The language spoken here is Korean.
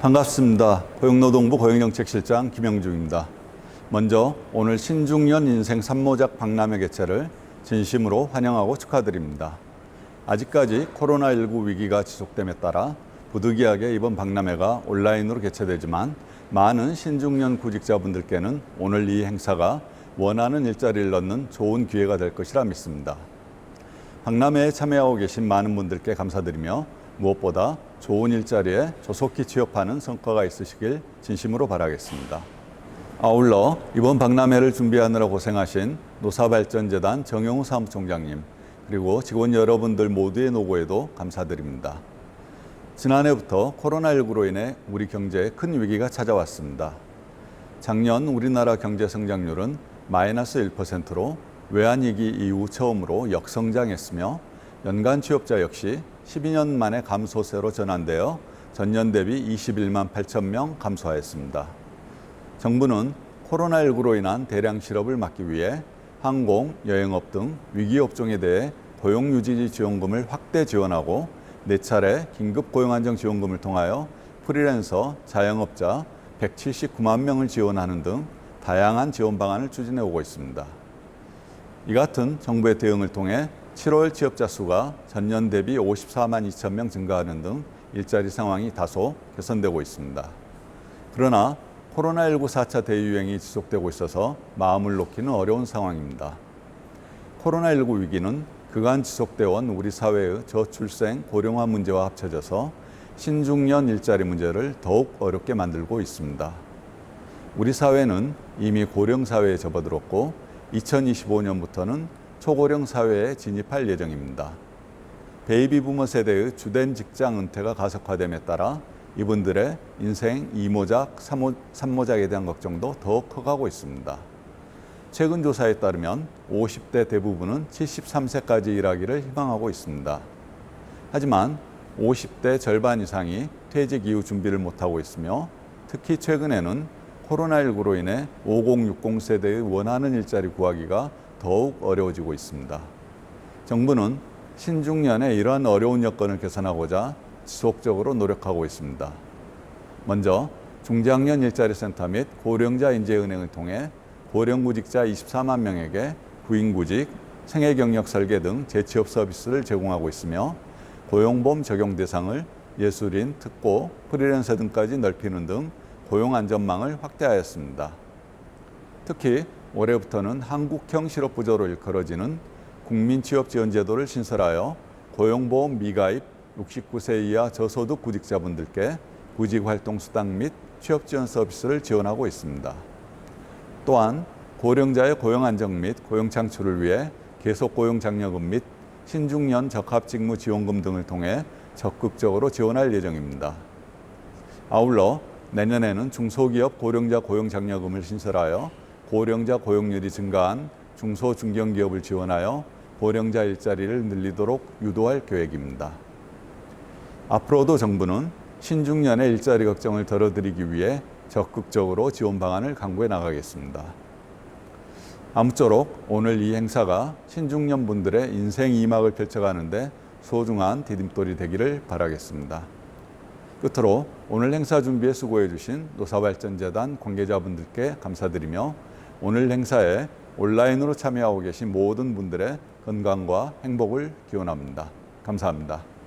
반갑습니다. 고용노동부 고용정책실장 김영중입니다. 먼저 오늘 신중년 인생 산모작 박람회 개최를 진심으로 환영하고 축하드립니다. 아직까지 코로나19 위기가 지속됨에 따라 부득이하게 이번 박람회가 온라인으로 개최되지만 많은 신중년 구직자분들께는 오늘 이 행사가 원하는 일자리를 얻는 좋은 기회가 될 것이라 믿습니다. 박람회에 참여하고 계신 많은 분들께 감사드리며 무엇보다 좋은 일자리에 조속히 취업하는 성과가 있으시길 진심으로 바라겠습니다. 아울러 이번 박람회를 준비하느라 고생하신 노사발전재단 정영우 사무총장님 그리고 직원 여러분들 모두의 노고에도 감사드립니다. 지난해부터 코로나19로 인해 우리 경제에 큰 위기가 찾아왔습니다. 작년 우리나라 경제 성장률은 마이너스 1%로 외환위기 이후 처음으로 역성장했으며 연간 취업자 역시 12년 만에 감소세로 전환되어 전년 대비 21만 8천 명 감소하였습니다. 정부는 코로나19로 인한 대량 실업을 막기 위해 항공, 여행업 등 위기 업종에 대해 고용 유지 지원금을 확대 지원하고 네 차례 긴급 고용 안정 지원금을 통하여 프리랜서, 자영업자 179만 명을 지원하는 등 다양한 지원 방안을 추진해 오고 있습니다. 이 같은 정부의 대응을 통해 7월 취업자 수가 전년 대비 54만 2천 명 증가하는 등 일자리 상황이 다소 개선되고 있습니다. 그러나 코로나19 4차 대유행이 지속되고 있어서 마음을 놓기는 어려운 상황입니다. 코로나19 위기는 그간 지속되어 온 우리 사회의 저출생 고령화 문제와 합쳐져서 신중년 일자리 문제를 더욱 어렵게 만들고 있습니다. 우리 사회는 이미 고령 사회에 접어들었고 2025년부터는 초고령 사회에 진입할 예정입니다. 베이비 부머 세대의 주된 직장 은퇴가 가속화됨에 따라 이분들의 인생 이모작, 삼모, 삼모작에 대한 걱정도 더욱 커가고 있습니다. 최근 조사에 따르면 50대 대부분은 73세까지 일하기를 희망하고 있습니다. 하지만 50대 절반 이상이 퇴직 이후 준비를 못하고 있으며 특히 최근에는 코로나19로 인해 5060 세대의 원하는 일자리 구하기가 더욱 어려워지고 있습니다. 정부는 신중년의 이러한 어려운 여건을 개선하고자 지속적으로 노력하고 있습니다. 먼저 중장년 일자리 센터 및 고령자 인재은행을 통해 고령구직자 24만 명에게 구인구직, 생애경력 설계 등 재취업 서비스를 제공하고 있으며 고용보험 적용 대상을 예술인, 특고, 프리랜서 등까지 넓히는 등 고용 안전망을 확대하였습니다. 특히 올해부터는 한국형 실업 부조로 일컬어지는 국민 취업 지원 제도를 신설하여 고용보험 미가입 69세 이하 저소득 구직자분들께 구직 활동 수당 및 취업 지원 서비스를 지원하고 있습니다. 또한 고령자의 고용 안정 및 고용 창출을 위해 계속 고용 장려금 및 신중년 적합 직무 지원금 등을 통해 적극적으로 지원할 예정입니다. 아울러 내년에는 중소기업 고령자 고용 장려금을 신설하여 고령자 고용률이 증가한 중소 중견기업을 지원하여 고령자 일자리를 늘리도록 유도할 계획입니다. 앞으로도 정부는 신중년의 일자리 걱정을 덜어드리기 위해 적극적으로 지원 방안을 강구해 나가겠습니다. 아무쪼록 오늘 이 행사가 신중년 분들의 인생 이막을 펼쳐가는데 소중한 디딤돌이 되기를 바라겠습니다. 끝으로 오늘 행사 준비에 수고해 주신 노사발전재단 관계자분들께 감사드리며 오늘 행사에 온라인으로 참여하고 계신 모든 분들의 건강과 행복을 기원합니다. 감사합니다.